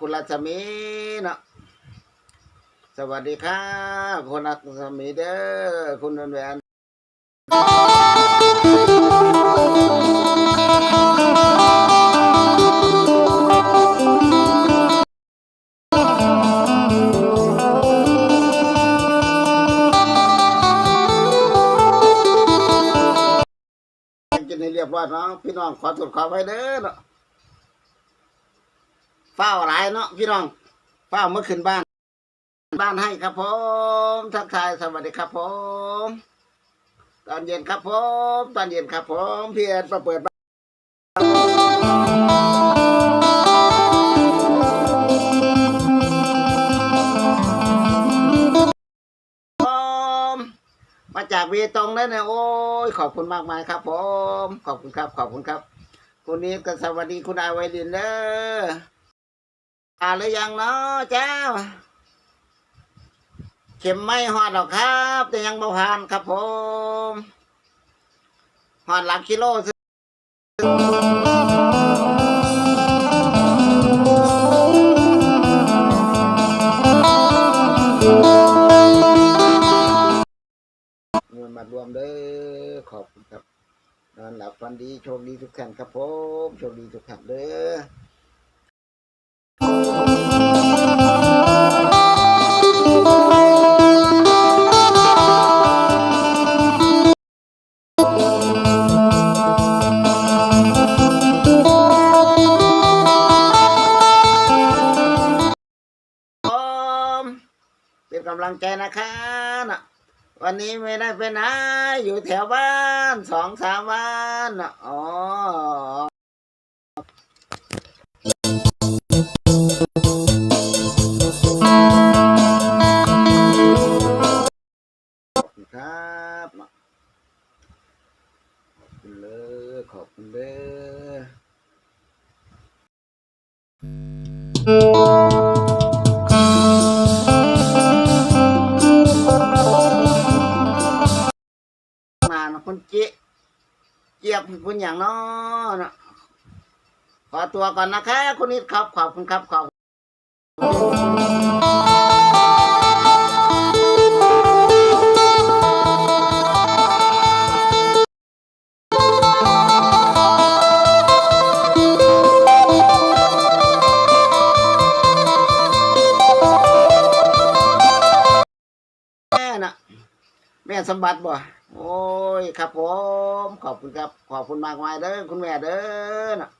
คุณรัศมีเนาะสวัสดีครับคุณรัศมีเด้อคุณแหวนแหวนกินให้เรียบร้อยเนาะพี่น้องขอตรวจขอไว้เด้อเนาะ เฝ้าหลายเนาะพี่น้องเฝ้าเมื่อคืนบ้าน บ้านให้ครับผมทักทายสวัสดีครับผม ตอนเย็นครับผม ตอนเย็นครับผมเพียรมาเปิดบ้านผมมาจากเวตงแล้วเนี่ยโอ้ยขอบคุณมากมายครับผม ขอบคุณครับ ขอบคุณครับคุณนี้ก็สวัสดีคุณอาไวดินเด้อ อ่าหรือยังเนาะเจ้า เข็มไม่หอดหรอกครับ แต่ยังบ่ผ่านครับผมหอดหลักกิโลซื้อเงินมารวมเด้อขอบคุณครับ นอนหลับฝันดีโชคดีทุกท่านครับผมโชคดีทุกท่านเด้อ ลังใจนะคะนะวันนี้ไม่ได้ไปไหนอยู่แถวบ้านสองสามวันนะอ๋อขอบคุณครับขอบคุณเลยขอบคุณเลย บคุณอย่างน้อนะขอตัวก่อนนะคะคุณนิดครับ ขอบคุณครับ ขอบคุณแม่น่ะ แม่สมบัติบ่โอ้ยครับผมขอบคุณครับ ขอบคุณมากมายเด้อคุณแม่เด้อนะ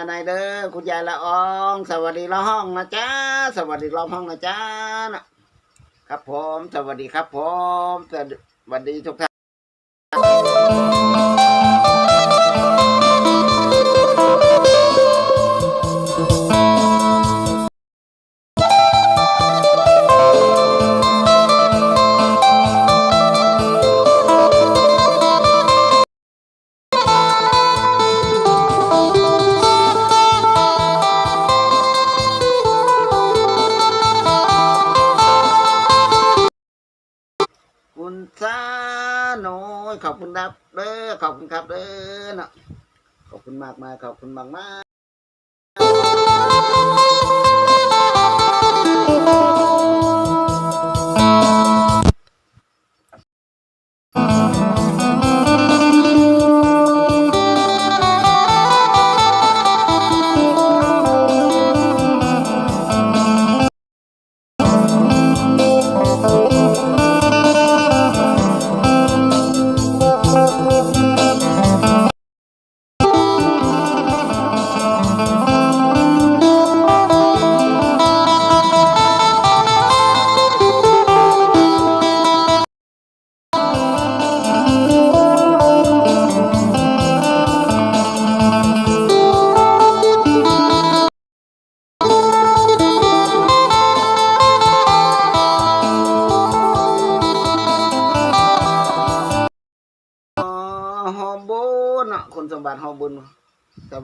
คุณดีละนายเด้อคุณยายละออง สวัสดีละห้องนะจ๊ะสวัสดีละห้องนะจ๊ะนะครับผม สวัสดีครับผมสวัสดีทุกท่าน คุณครับเด้อขอบคุณครับเด้อนะขอบคุณมากมาขอบคุณมากมาก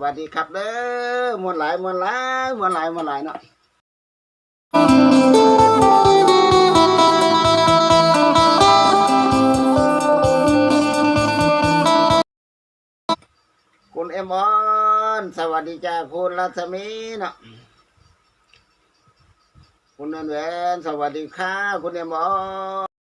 วัสดีครับเด้อมวลหลายมวลหลายมวลหลายมวลหลายเนาะคุณเอมออนสวัสดีจ้าคุณรัศมีเนาะคุณนันแหวนสวัสดีค่ะคุณเอมอน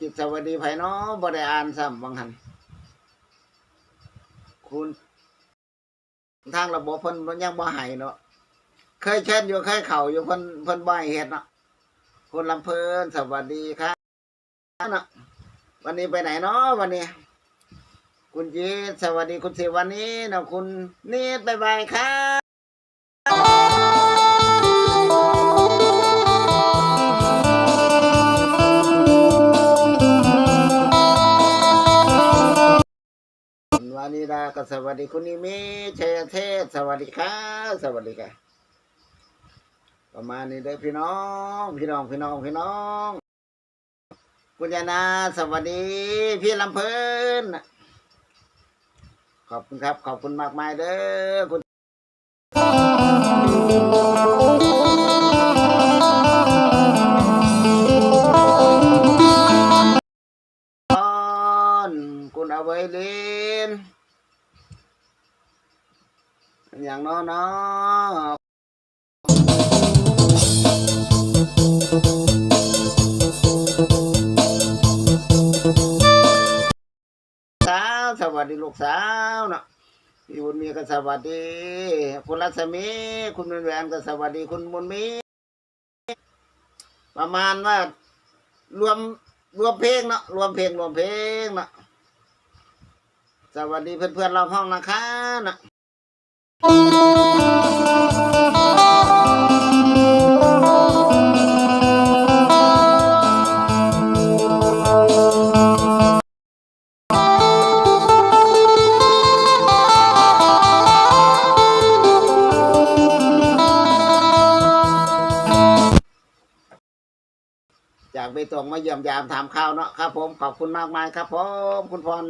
จิตสวัสดีไผเนาะบ่ได้อ่านซ้ำบางหันคุณทางระบบเพิ่นเพิ่นยังบ่ให้เนาะเคยเช่นอยู่เคยเข่าอยู่เพิ่นเพิ่นบ่ให้เฮ็ดเนาะคุณลำเพลินสวัสดีครับเนาะวันนี้ไปไหนเนาะวันนี้ คุณจีสวัสดีคุณสิวันนี้เนาะคุณนิดบ๊ายบายครับานิดาก็สวัสดีคุณนิมิชัยเทศ สวัสดีครับสวัสดีครับประมาณนี้เด้อพี่น้อง พี่น้องพี่น้องพี่น้อง คุณยานาสวัสดี พี่ลำเพิ่นขอบคุณครับ ขอบคุณมากมายเด้อคุณ อย่างน้อเนาะสาวสวัสดีลูกสาวเนาะพี่บุญมีก็สวัสดี คุณรัศมีคุณบุญแหวนก็สวัสดีคุณบุญมี ประมาณว่ารวมรวมเพลงเนาะรวมเพลงรวมเพลงเนาะสวัสดีเพื่อนๆเราห้องนะคะเนาะ จากไปตรงมาเยี่ยมยามถามข่าวเนาะครับผมขอบคุณมากมายครับผมคุณพร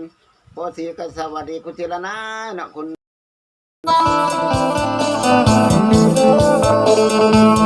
โพสีก็สวัสดีคุณจิรนาเนาะคุณ Música